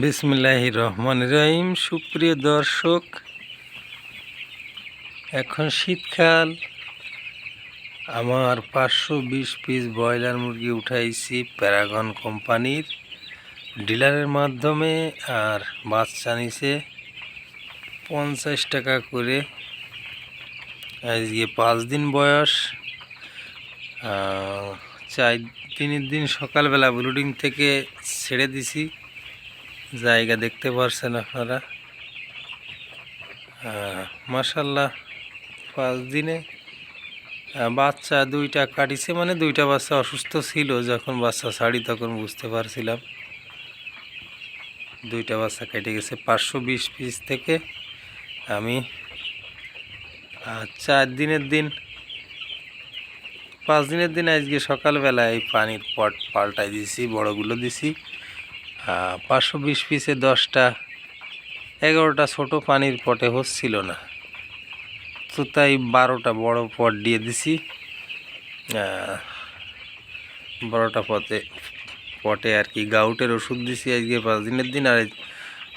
বিসমিল্লাহ রহমান রহিম। সুপ্রিয় দর্শক, এখন শীতকাল। আমার পাঁচশো বিশ পিস ব্রয়লার মুরগি উঠাইছি প্যারাগন কোম্পানির। ডিলারের মাধ্যমে আর বাচ্চা নিছে পঞ্চাশ টাকা করে। আজকে পাঁচ দিন বয়স। চার দিনের দিন সকালবেলা ব্লুডিং থেকে ছেড়ে দিছি। জায়গা দেখতে পারছেন আপনারা। মাসাল্লাহ পাঁচ দিনে বাচ্চা দুইটা কাটিছে মানে দুইটা বাচ্চা অসুস্থ ছিল যখন বাচ্চা ছাড়ি, তখন বুঝতে পারছিলাম। দুইটা বাচ্চা কেটে গেছে, পাঁচশো বিশ পিস থেকে আমি চার দিনের দিন, পাঁচ দিনের দিন আজকে সকালবেলা এই পানির পট পাল্টাই দিছি বড়গুলো দিছি পাঁচশো বিশ পিসে দশটা, এগারোটা ছোট পানির পটে হচ্ছিল না। তো তাই বারোটা বড় পট দিয়ে দিছি। বড়টা পথে পটে আর কি গাউটের ওষুধ দিছি আজকে পাঁচ দিনের দিন। আর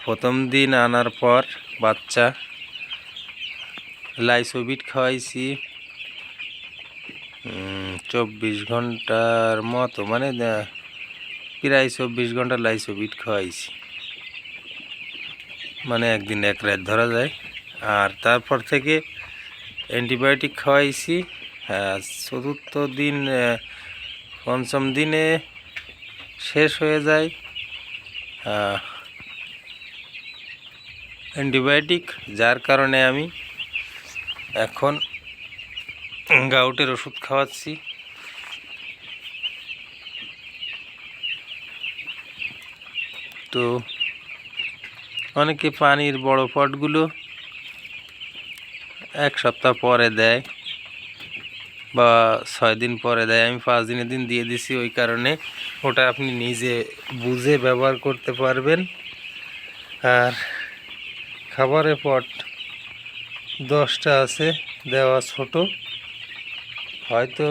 প্রথম দিন আনার পর বাচ্চা লাইসোবিট খাওয়াইছি। চব্বিশ ঘণ্টার মতো মানে প্রায় চব্বিশ ঘণ্টা লাইসোবিট খাওয়াইছি। মানে একদিন এক রাত ধরা যায়। আর তারপর থেকে অ্যান্টিবায়োটিক খাওয়াইছি। চতুর্থ দিন পঞ্চম দিনে শেষ হয়ে যায়। অ্যান্টিবায়োটিক, যার কারণে আমি এখন গাউটের ওষুধ খাওয়াচ্ছি। তো অনেকে পানির বড় পটগুলো এক সপ্তাহ পরে দেয় বা ছয় দিন পরে দেয়। আমি পাঁচ দিনের দিন দিয়ে দিছি, ওই কারণে ওটা আপনি নিজে বুঝে ব্যবহার করতে পারবেন। আর খাবারের পট দশটা আছে, দেওয়া ছোট। হয়তো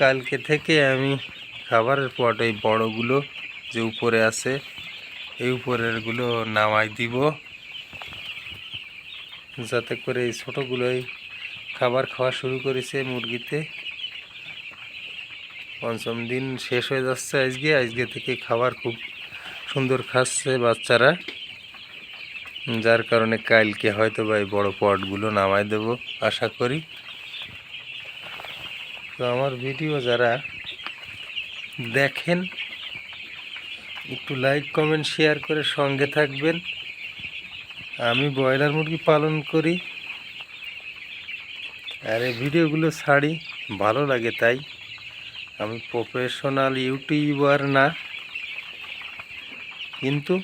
কালকে থেকে আমি খাবারের পট এই বড়গুলো যে উপরে আছে, এই উপরেরগুলো নামাই দিব। যাতে করে এই ছোটোগুলোই খাবার খাওয়া শুরু করেছে মুরগিতে। পঞ্চম দিন শেষ হয়ে যাচ্ছে আজকে। আজকে থেকে খাবার খুব সুন্দর খাচ্ছে বাচ্চারা। যার কারণে কালকে হয়তো বা এই বড়ো পটগুলো নামাই দেব, আশা করি। তো আমার ভিডিও যারা দেখেন একটু লাইক, কমেন্ট, শেয়ার করে সঙ্গে থাকবেন। আমি ব্রয়লার মুরগি পালন করি। আর এই ভিডিওগুলো ছাড়ি, ভালো লাগে তাই। আমি প্রফেশনাল ইউটিউবার না। কিন্তু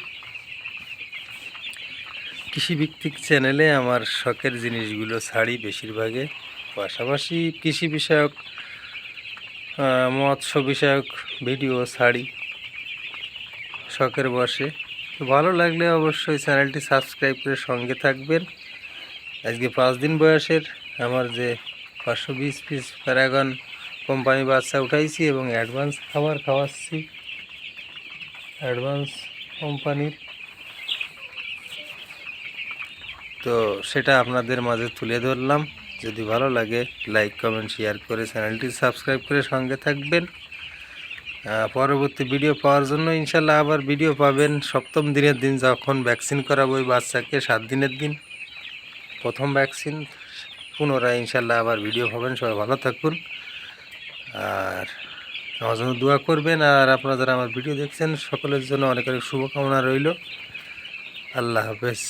কৃষিভিত্তিক চ্যানেলে আমার শখের জিনিসগুলো ছাড়ি বেশিরভাগে। পাশাপাশি কৃষি বিষয়ক মৎস্য বিষয়ক ভিডিও ছাড়ি। শখের বসে ভালো লাগলে অবশ্যই চ্যানেলটি সাবস্ক্রাইব করে সঙ্গে থাকবেন। আজকে পাঁচ দিন বয়সের আমার যে পাঁচশো বিশ পিস প্যারাগন কোম্পানি বাচ্চা উঠাইছি এবং অ্যাডভান্স খাবার খাওয়াচ্ছি। অ্যাডভান্স কোম্পানির। তো সেটা আপনাদের মাঝে তুলে ধরলাম। যদি ভালো লাগে, লাইক, কমেন্ট, শেয়ার করে চ্যানেলটি সাবস্ক্রাইব করে সঙ্গে থাকবেন। পরবর্তী ভিডিও পাওয়ার জন্য ইনশাল্লাহ আবার ভিডিও পাবেন। সপ্তম দিনের দিন যখন ভ্যাকসিন করাবো ওই বাচ্চাকে, সাত দিনের দিন। প্রথম ভ্যাকসিন পুনরায় ইনশাল্লাহ আবার ভিডিও পাবেন। সবাই ভালো থাকুন। আর আমার জন্য দোয়া করবেন। আর আপনারা যারা আমার ভিডিও দেখছেন, সকলের জন্য অনেক অনেক শুভকামনা রইল। আল্লাহ হাফেজ।